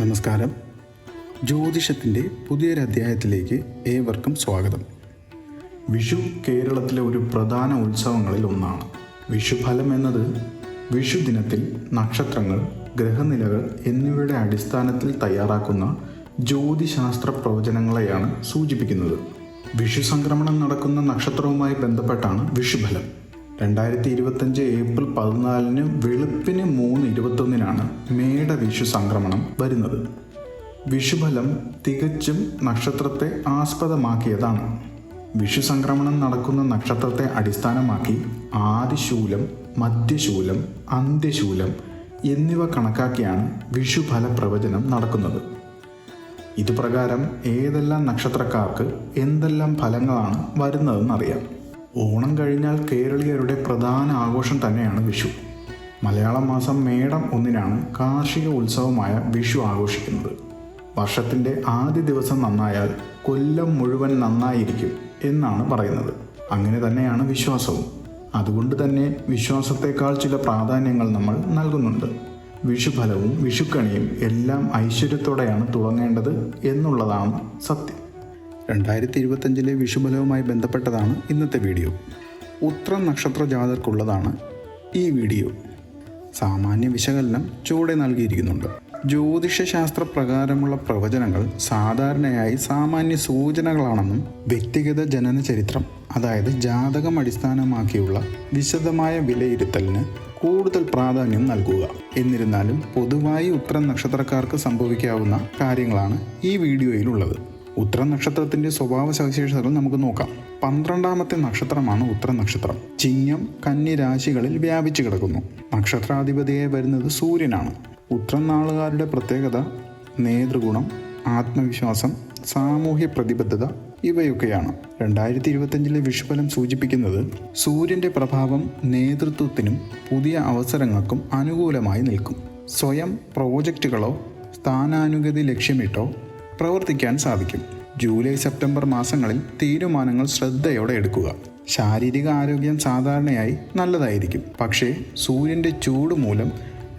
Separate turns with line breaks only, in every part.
നമസ്കാരം. ജ്യോതിഷത്തിന്റെ പുതിയൊരു അധ്യായത്തിലേക്ക് ഏവർക്കും സ്വാഗതം. വിഷു കേരളത്തിലെ ഒരു പ്രധാന ഉത്സവങ്ങളിൽ ഒന്നാണ്. വിഷുഫലം എന്നത് വിഷു ദിനത്തിൽ നക്ഷത്രങ്ങൾ ഗ്രഹനിലകൾ എന്നിവയുടെ അടിസ്ഥാനത്തിൽ തയ്യാറാക്കുന്ന ജ്യോതിശാസ്ത്ര പ്രവചനങ്ങളെയാണ് സൂചിപ്പിക്കുന്നത്. വിഷു സംക്രമണം നടക്കുന്ന നക്ഷത്രവുമായി ബന്ധപ്പെട്ടാണ് വിഷുഫലം. രണ്ടായിരത്തി ഇരുപത്തഞ്ച് ഏപ്രിൽ പതിനാലിന് വെളുപ്പിന് മൂന്ന് മേട വിഷു സംക്രമണം വരുന്നത്. വിഷുഫലം തികച്ചും നക്ഷത്രത്തെ ആസ്പദമാക്കിയതാണ്. വിഷു സംക്രമണം നടക്കുന്ന നക്ഷത്രത്തെ അടിസ്ഥാനമാക്കി ആദിശൂലം മധ്യശൂലം അന്ത്യശൂലം എന്നിവ കണക്കാക്കിയാണ് വിഷുഫല പ്രവചനം നടക്കുന്നത്. ഇതുപ്രകാരം ഏതെല്ലാം നക്ഷത്രക്കാർക്ക് എന്തെല്ലാം ഫലങ്ങളാണ് വരുന്നതെന്നറിയാം. ഓണം കഴിഞ്ഞാൽ കേരളീയരുടെ പ്രധാന ആഘോഷം തന്നെയാണ് വിഷു. മലയാള മാസം മേടം ഒന്നിനാണ് കാർഷിക ഉത്സവമായ വിഷു ആഘോഷിക്കുന്നത്. വർഷത്തിന്റെ ആദ്യ ദിവസം നന്നായാൽ കൊല്ലം മുഴുവൻ നന്നായിരിക്കും എന്നാണ് പറയുന്നത്. അങ്ങനെ തന്നെയാണ് വിശ്വാസവും. അതുകൊണ്ട് തന്നെ വിശ്വാസത്തെക്കാൾ ചില പ്രാധാന്യങ്ങൾ നമ്മൾ നൽകുന്നുണ്ട്. വിഷുഫലവും വിഷുക്കണിയും എല്ലാം ഐശ്വര്യത്തോടെയാണ് തുടങ്ങേണ്ടത് എന്നുള്ളതാണ് സത്യം. രണ്ടായിരത്തി ഇരുപത്തഞ്ചിലെ വിഷുഫലവുമായി ബന്ധപ്പെട്ടതാണ് ഇന്നത്തെ വീഡിയോ. ഉത്ര നക്ഷത്ര ജാതർക്കുള്ളതാണ് ഈ വീഡിയോ. സാമാന്യ വിശകലനം ചുവടെ നൽകിയിരിക്കുന്നുണ്ട്. ജ്യോതിഷശാസ്ത്ര പ്രകാരമുള്ള പ്രവചനങ്ങൾ സാധാരണയായി സാമാന്യ സൂചനകളാണെന്നും വ്യക്തിഗത ജനന ചരിത്രം അതായത് ജാതകം അടിസ്ഥാനമാക്കിയുള്ള വിശദമായ വിലയിരുത്തലിന് കൂടുതൽ പ്രാധാന്യം നൽകുക. എന്നിരുന്നാലും പൊതുവായി ഉത്തരം നക്ഷത്രക്കാർക്ക് സംഭവിക്കാവുന്ന കാര്യങ്ങളാണ് ഈ വീഡിയോയിലുള്ളത്. ഉത്തര നക്ഷത്രത്തിന്റെ സ്വഭാവ സവിശേഷതകൾ നമുക്ക് നോക്കാം. പന്ത്രണ്ടാമത്തെ നക്ഷത്രമാണ് ഉത്തര നക്ഷത്രം ചിങ്ങം കന്നി രാശികളിൽ വ്യാപിച്ചു കിടക്കുന്നു. നക്ഷത്രാധിപതിയെ വരുന്നത് സൂര്യനാണ്. ഉത്തര നാളുകാരുടെ പ്രത്യേകത നേതൃഗുണം ആത്മവിശ്വാസം സാമൂഹ്യ പ്രതിബദ്ധത ഇവയൊക്കെയാണ്. രണ്ടായിരത്തി ഇരുപത്തിയഞ്ചിലെ വിഷുഫലം സൂചിപ്പിക്കുന്നത് സൂര്യന്റെ പ്രഭാവം നേതൃത്വത്തിനും പുതിയ അവസരങ്ങൾക്കും അനുകൂലമായി നിൽക്കും. സ്വയം പ്രോജക്റ്റുകളോ സ്ഥാനാനുഗതി ലക്ഷ്യമിട്ടോ പ്രവർത്തിക്കാൻ സാധിക്കും. ജൂലൈ സെപ്റ്റംബർ മാസങ്ങളിൽ തീരുമാനങ്ങൾ ശ്രദ്ധയോടെ എടുക്കുക. ശാരീരിക ആരോഗ്യം സാധാരണയായി നല്ലതായിരിക്കും. പക്ഷേ സൂര്യന്റെ ചൂട് മൂലം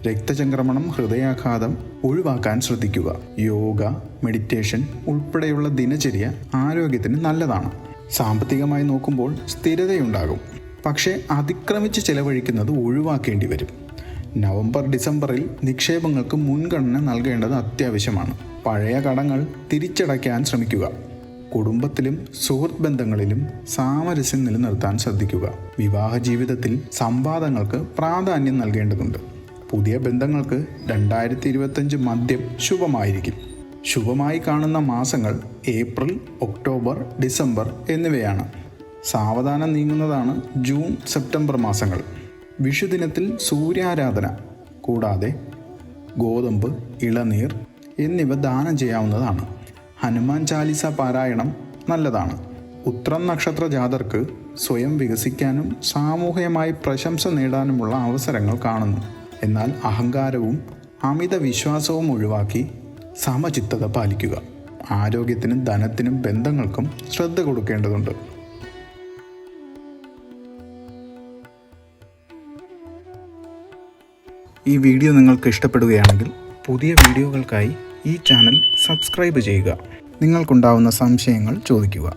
രക്തചംക്രമണം ഹൃദയാഘാതം ഒഴിവാക്കാൻ ശ്രദ്ധിക്കുക. യോഗ മെഡിറ്റേഷൻ ഉൾപ്പെടെയുള്ള ദിനചര്യ ആരോഗ്യത്തിന് നല്ലതാണ്. സാമ്പത്തികമായി നോക്കുമ്പോൾ സ്ഥിരതയുണ്ടാകും. പക്ഷേ അതിക്രമിച്ച് ചെലവഴിക്കുന്നത് ഒഴിവാക്കേണ്ടി വരും. നവംബർ ഡിസംബറിൽ നിക്ഷേപങ്ങൾക്ക് മുൻഗണന നൽകേണ്ടത് അത്യാവശ്യമാണ്. പഴയ കടങ്ങൾ തിരിച്ചടയ്ക്കാൻ ശ്രമിക്കുക. കുടുംബത്തിലും സുഹൃത്ത് ബന്ധങ്ങളിലും സാമരസ്യം നിലനിർത്താൻ ശ്രദ്ധിക്കുക. വിവാഹ ജീവിതത്തിൽ സംവാദങ്ങൾക്ക് പ്രാധാന്യം നൽകേണ്ടതുണ്ട്. പുതിയ ബന്ധങ്ങൾക്ക് രണ്ടായിരത്തി ഇരുപത്തഞ്ച് മദ്യം ശുഭമായിരിക്കും. ശുഭമായി കാണുന്ന മാസങ്ങൾ ഏപ്രിൽ ഒക്ടോബർ ഡിസംബർ എന്നിവയാണ്. സാവധാനം നീങ്ങുന്നതാണ് ജൂൺ സെപ്റ്റംബർ മാസങ്ങൾ. വിഷുദിനത്തിൽ സൂര്യാരാധന കൂടാതെ ഗോതമ്പ് ഇളനീർ എന്നിവ ദാനം ചെയ്യാവുന്നതാണ്. ഹനുമാൻ ചാലിസ പാരായണം നല്ലതാണ്. ഉത്രം നക്ഷത്ര ജാതർക്ക് സ്വയം വികസിക്കാനും സാമൂഹികമായി പ്രശംസ നേടാനുമുള്ള അവസരങ്ങൾ കാണുന്നു. എന്നാൽ അഹങ്കാരവും അമിത വിശ്വാസവും ഒഴിവാക്കി സമചിത്തത പാലിക്കുക. ആരോഗ്യത്തിനും ധനത്തിനും ബന്ധങ്ങൾക്കും ശ്രദ്ധ കൊടുക്കേണ്ടതുണ്ട്. ഈ വീഡിയോ നിങ്ങൾക്ക് ഇഷ്ടപ്പെടുകയാണെങ്കിൽ പുതിയ വീഡിയോകൾക്കായി ഈ ചാനൽ സബ്സ്ക്രൈബ് ചെയ്യുക. നിങ്ങൾക്കുണ്ടാവുന്ന സംശയങ്ങൾ ചോദിക്കുക.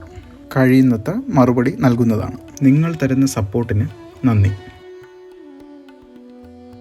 കഴിയുന്നത്ര മറുപടി നൽകുന്നതാണ്. നിങ്ങൾ തരുന്ന സപ്പോർട്ടിന് നന്ദി.